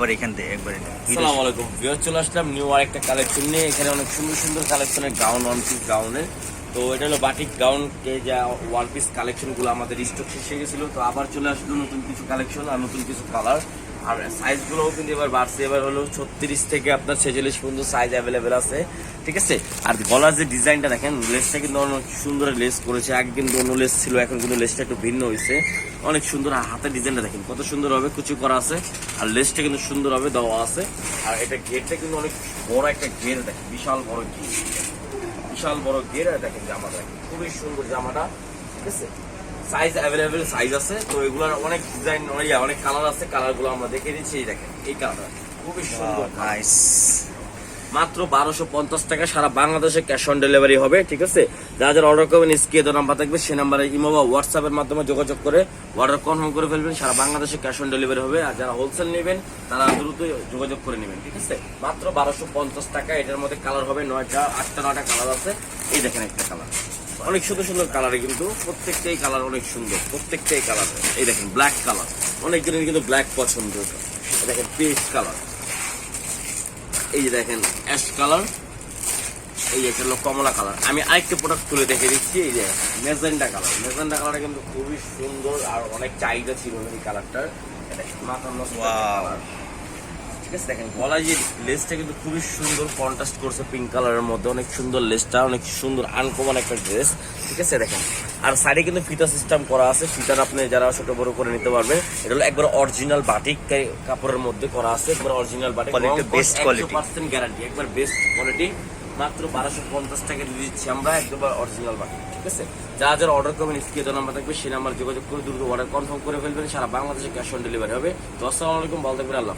একবার এখান থেকে, একবার আসসালামু আলাইকুম। ভিউয়ার চলে আসলাম নিউ আরেকটা কালেকশন নিয়ে। এখানে অনেক সুন্দর সুন্দর কালেকশনের গাউন ওয়ান পিস গাউনের তো এটা হলো বাটিক গাউন কে যা ওয়ান পিস কালেকশনগুলো আমাদের স্টক শেষ হয়ে গেছিল। তো আবার চলে আসলো নতুন কিছু কালেকশন আর নতুন কিছু কালার আর সাইজ গুলোও কিন্তু এবার বাড়ছে। এবার হলো ছত্রিশ থেকে আপনার ছেচল্লিশ পর্যন্ত সাইজ অ্যাভেলেবেল আছে। ঠিক আছে? আর গলার যে ডিজাইনটা দেখেন লেসটা কিন্তু অনেক সুন্দর লেস করেছে। এক কিন্তু অন্য লেস ছিল, এখন কিন্তু লেসটা একটু ভিন্ন হয়েছে। অনেক সুন্দর হাতের ডিজাইনটা দেখেন, কত সুন্দর হবে, কুচি করা আছে। আর লেসটা কিন্তু সুন্দর হবে, দেওয়া আছে। আর এটা গেটটা কিন্তু অনেক বড় একটা গেট দেখেন, বিশাল বড় গেট বিশাল বড় আর দেখেন জামাটা। খুবই সুন্দর জামাটা, ঠিক আছে? সাইজ অ্যাভেলেবেল সাইজ আছে। তো এগুলোর অনেক ডিজাইন অনেক কালার আছে। কালারগুলো আমরা দেখে দিচ্ছি, এই দেখেন, এই কালার খুবই সুন্দর। নাইস মাত্র বারোশো পঞ্চাশ টাকা সারা বাংলাদেশে ক্যাশ অন ডেলিভারি হবে, ঠিক আছে? যারা যারা অর্ডার করবেন স্কিয়ে নাম্বার থাকবে সে নাম্বারে ইমো বা হোয়াটসঅ্যাপের মাধ্যমে যোগাযোগ করে অর্ডার কনফার্ম করে ফেলবেন, সারা বাংলাদেশে ক্যাশ অন ডেলিভারি হবে। আর যারা হোলসেল নেবেন, তারা দ্রুত যোগাযোগ করে নেবেন, ঠিক আছে? মাত্র বারোশো পঞ্চাশ টাকা, এটার মধ্যে কালার হবে নয়টা, আটটা, নয়টা কালার আছে। এই দেখেন একটা কালার অনেক সুন্দর সুন্দর কালারে কিন্তু, প্রত্যেকটাই কালার অনেক সুন্দর, প্রত্যেকটাই কালার এই দেখেন ব্ল্যাক কালার অনেকজনের কিন্তু ব্ল্যাক পছন্দ। দেখেন পেস্ট কালার এই যে দেখেন অ্যাশ কালার এই একটা হলো কমলা কালার আমি আরেকটা প্রোডাক্ট তুলে দেখে দিচ্ছি এই যে মেজেন্ডা কালার মেজেন্ডা কালারটা কিন্তু খুবই সুন্দর আর অনেক চাহিদা ছিল এই কালারটার এটা নষ্ট. কালার ঠিক আছে দেখেন গলায় যে লেসটা কিন্তু খুবই সুন্দর কন্ট্রাস্ট করছে পিঙ্ক কালারের মধ্যে। অনেক সুন্দর লেসটা অনেক সুন্দর আনকমন একটা ড্রেস ঠিক আছে দেখেন আর সাইডে কিন্তু ফিতা সিস্টেম করা আছে। ফিতার আপনি যারা ছোট বড় করে নিতে পারবেন এটা হলো একবার অরিজিনাল বাটিক কাপড়ের মধ্যে করা আছে একবার original batik Quality, best quality. Percent guarantee একবার বেস্ট কোয়ালিটি মাত্র বারোশো পঞ্চাশ টাকা দিয়ে দিচ্ছি আমরা একদম অরিজিনাল বাটি ঠিক আছে? যারা যারা অর্ডার করবেন স্ক্রিনে নাম্বার থাকবে সেই নাম্বার যোগাযোগ করে দ্রুত অর্ডার কনফার্ম করে ফেলবেন সারা বাংলাদেশে ক্যাশ অন ডেলিভারি হবে। তো আসসালামু আলাইকুম ভালো থাকবেন আল্লাহ।